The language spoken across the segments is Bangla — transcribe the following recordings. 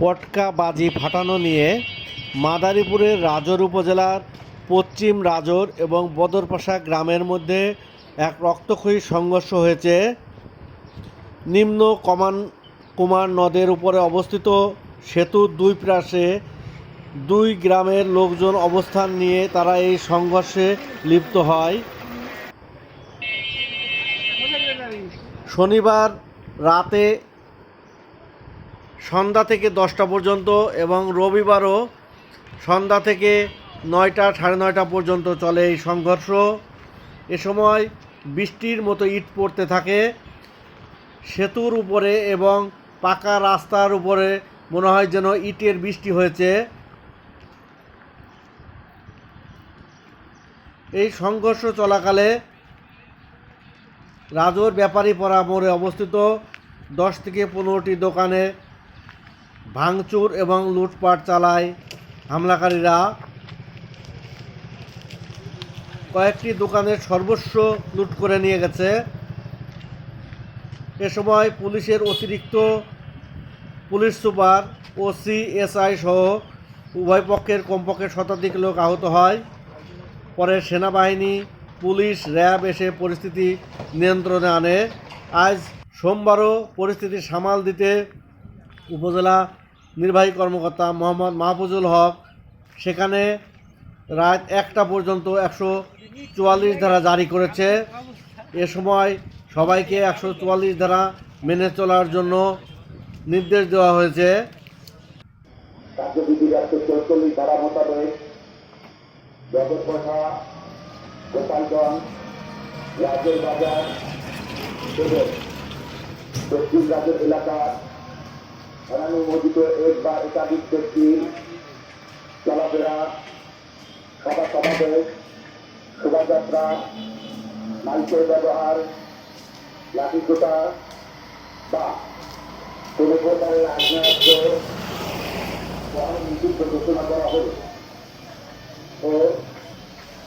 পটকা বাজি ফাটানো নিয়ে মাদারীপুরের রাজর উপজেলার পশ্চিম রাজর এবং বদরপাশা গ্রামের মধ্যে এক রক্তক্ষয়ী সংঘর্ষ হয়েছে। নিম্ন কমান, কুমার নদের উপরে অবস্থিত সেতুর দুই পাশে দুই গ্রামের লোকজন অবস্থান নিয়ে তারা এই সংঘর্ষে লিপ্ত হয়। শনিবার রাতে সন্ধ্যা থেকে দশটা পর্যন্ত এবং রবিবারও সন্ধ্যা থেকে নয়টা, সাড়ে নয়টা পর্যন্ত চলে এই সংঘর্ষ। এ সময় বৃষ্টির মতো ইট পড়তে থাকে। সেতুর উপরে এবং পাকা রাস্তার উপরে মনে হয় যেন ইটের বৃষ্টি হয়েছে। এই সংঘর্ষ চলাকালে রাজোর ব্যাপারী পাড়া মোড়ে অবস্থিত দশ থেকে পনেরোটি দোকানে ভাঙচুর এবং লুটপাট চালায় হামলাকারীরা। কয়েকটি দোকানের সর্বস্ব লুট করে নিয়ে গেছে। এ সময় পুলিশের অতিরিক্ত পুলিশ সুপার ও সিএসআই সহ উভয় পক্ষের কমপক্ষে শতাধিক লোক আহত হয়। পরে সেনাবাহিনী, পুলিশ, র্যাব এসে পরিস্থিতি নিয়ন্ত্রণে আনে। আজ সোমবারও পরিস্থিতি সামাল দিতে উপজেলা নির্বাহী কর্মকর্তা মোহাম্মদ মাহফুজুল হক, সেখানে রাত একটা পর্যন্ত একশো চুয়াল্লিশ ধারা জারি করেছে। এ সময় সবাইকে একশো চুয়াল্লিশ ধারা মেনে চলার জন্য নির্দেশ দেওয়া হয়েছে। কার্যবিধির একশো চৌচল্লিশ ধারা মোতাবেক গোপালগঞ্জ বাজার এলাকার অনানুমোদিত এক বা একাধিক ব্যক্তির চলাফেরা, সভা সমাবেশ, শোভাযাত্রা, মাইকের ব্যবহার লাঠিসোটা বা কোনো প্রকারের আগ্নেয়াস্ত্র ঘোষণা করা হলো। ও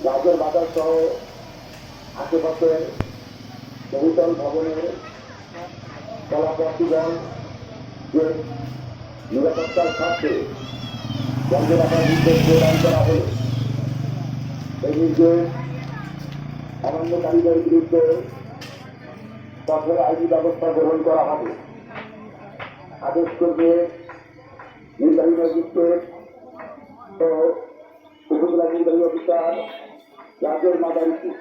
রাজের বাজার সহ আশেপাশের বহুতল ভবনের কলাপর্তিগণ যে নিরাপত্তার স্বার্থে বন্ধ রাখার নির্দেশ প্রদান করা হলো। এই নির্দেশ অমান্যকারীদের বিরুদ্ধে কঠোর আইনি ব্যবস্থা গ্রহণ করা হবে। আদেশ করবে নির্বাহী ম্যাজিস্ট্রেট ও উপজেলা নির্বাহী অফিসার রাজের মাদারিপুর।